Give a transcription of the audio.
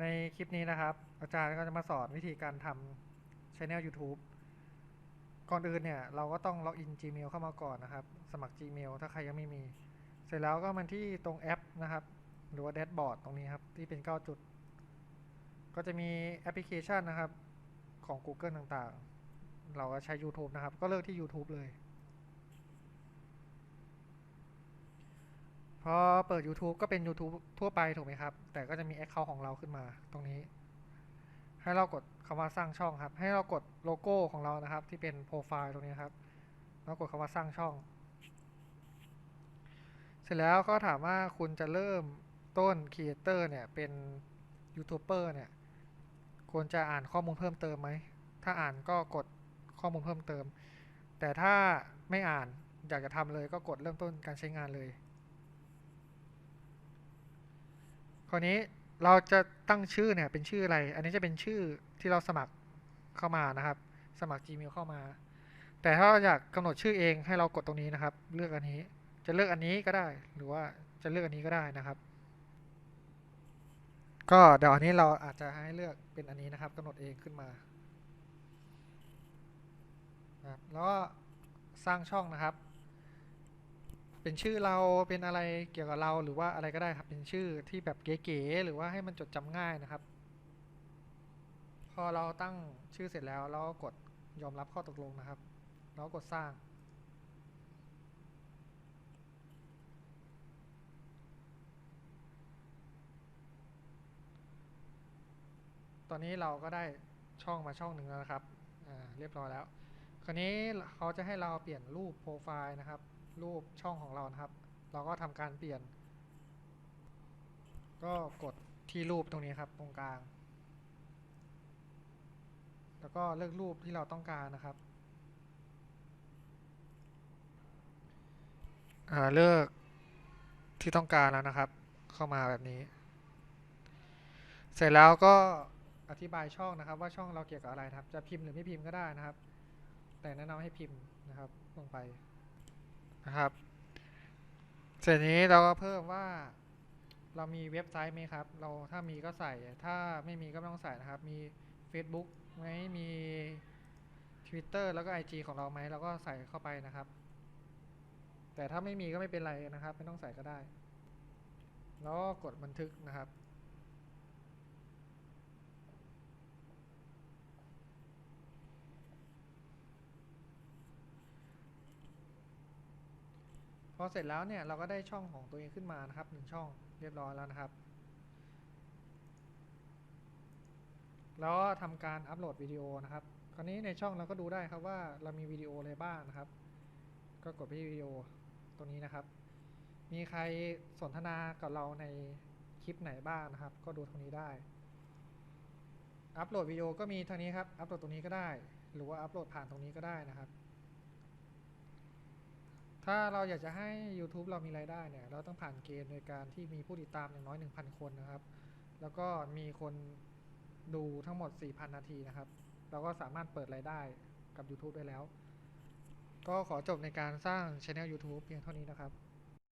ในคลิปนี้นะครับ อาจารย์ก็จะมาสอนวิธีการทำ Channel YouTube ก่อนอื่นเนี่ย เราก็ต้องล็อกอิน Gmail เข้ามาก่อนนะครับ สมัคร Gmail ถ้าใครยังไม่มี เสร็จแล้วก็มันที่ตรงแอปนะครับ หรือว่าแดชบอร์ดตรงนี้ครับ ที่เป็น 9 จุด ก็จะมีแอปพลิเคชันนะครับ ของ Google ต่างๆ เราก็ใช้ YouTube นะครับ ก็เลือกที่ YouTube เลย พอเปิด YouTube ก็เป็น YouTube ทั่วไปถูกไหมครับ แต่ก็จะมี Account ของเราขึ้นมาตรงนี้ ให้เรากดคำว่าสร้างช่องครับ ให้เรากดโลโก้ของเรานะครับ ที่เป็นโปรไฟล์ตรงนี้ครับ แล้วกดคำว่าสร้างช่อง เสร็จแล้วก็ถามว่าคุณจะเริ่มต้นครีเอเตอร์เนี่ยเป็นยูทูบเบอร์เนี่ยควรจะอ่านข้อมูลเพิ่มเติมไหม ถ้าอ่านก็กดข้อมูลเพิ่มเติม แต่ถ้าไม่อ่านอยากจะทำเลยก็กดเริ่มต้นการใช้งานเลย คราวนี้เราจะตั้งชื่อเนี่ยเป็นชื่ออะไร อันนี้จะเป็นชื่อที่เราสมัครเข้ามานะครับ สมัคร Gmail เข้ามา แต่ถ้าเราอยากกำหนดชื่อเองให้เรากดตรงนี้นะครับ เลือกอันนี้ จะเลือกอันนี้ก็ได้ หรือว่าจะเลือกอันนี้ก็ได้นะครับ ก็เดี๋ยวอันนี้เราอาจจะให้เลือกเป็นอันนี้นะครับกำหนดเองขึ้นมาครับแล้วก็สร้างช่องนะครับ เป็นชื่อเราเป็นอะไรเกี่ยวกับเราหรือว่าอะไรก็ได้ครับ เป็นชื่อที่แบบเก๋ๆหรือว่าให้มันจดจำง่ายนะครับ พอเราตั้งชื่อเสร็จแล้วเราก็กดยอมรับข้อตกลงนะครับแล้วก็กดสร้าง ตอนนี้เราก็ได้ช่องมาช่องหนึ่งแล้วนะครับ อ่า เรียบร้อยแล้ว คราวนี้เขาจะให้เราเปลี่ยนรูปโปรไฟล์นะครับ รูปช่องของเรานะครับ เราก็ทำการเปลี่ยน ก็กดที่รูปตรงนี้ครับ ตรงกลาง แล้วก็เลือกรูปที่เราต้องการนะครับอ่าเลือกที่ต้องการแล้วนะครับ เข้ามาแบบนี้ เสร็จแล้วก็อธิบายช่องนะครับ ว่าช่องเราเกี่ยวกับอะไรนะครับ จะพิมพ์หรือไม่พิมพ์ก็ได้นะครับ แต่แนะนำให้พิมพ์นะครับลงไป นะครับ เสร็จนี้เราก็เพิ่มว่า เรามีเว็บไซต์ไหมครับ เราถ้ามีก็ใส่ ถ้าไม่มีก็ไม่ต้องใส่นะครับ มี Facebook ไหมมี Twitter แล้วก็ IG ของเราไหมเราก็ใส่เข้าไปนะครับ แต่ถ้าไม่มีก็ไม่เป็นไรนะครับ ไม่ต้องใส่ก็ได้ แล้วก็กดบันทึกนะครับ พอเสร็จแล้วเนี่ยเราก็ได้ช่องของตัวเองขึ้นมานะครับหนึ่งช่องเรียบร้อยแล้วนะครับ แล้วก็ทำการอัปโหลดวิดีโอนะครับ คราวนี้ในช่องเราก็ดูได้ครับว่าเรามีวิดีโออะไรบ้างนะครับ ก็กดไปที่วิดีโอตรงนี้นะครับ มีใครสนทนากับเราในคลิปไหนบ้างนะครับ ก็ดูตรงนี้ได้ อัปโหลดวิดีโอก็มีทางนี้ครับ อัปโหลดตรงนี้ก็ได้ หรือว่าอัปโหลดผ่านตรงนี้ก็ได้นะครับ ถ้าเราอยากจะให้ YouTube เรามีรายได้เนี่ย เราต้องผ่านเกณฑ์โดยการที่มีผู้ติดตามอย่างน้อย 1,000 คนนะครับ แล้วก็มีคนดูทั้งหมด 4,000 นาทีนะครับ เราก็สามารถเปิดรายได้กับ YouTube ได้แล้ว ก็ขอจบในการสร้าง Channel YouTube เพียงเท่านี้นะครับ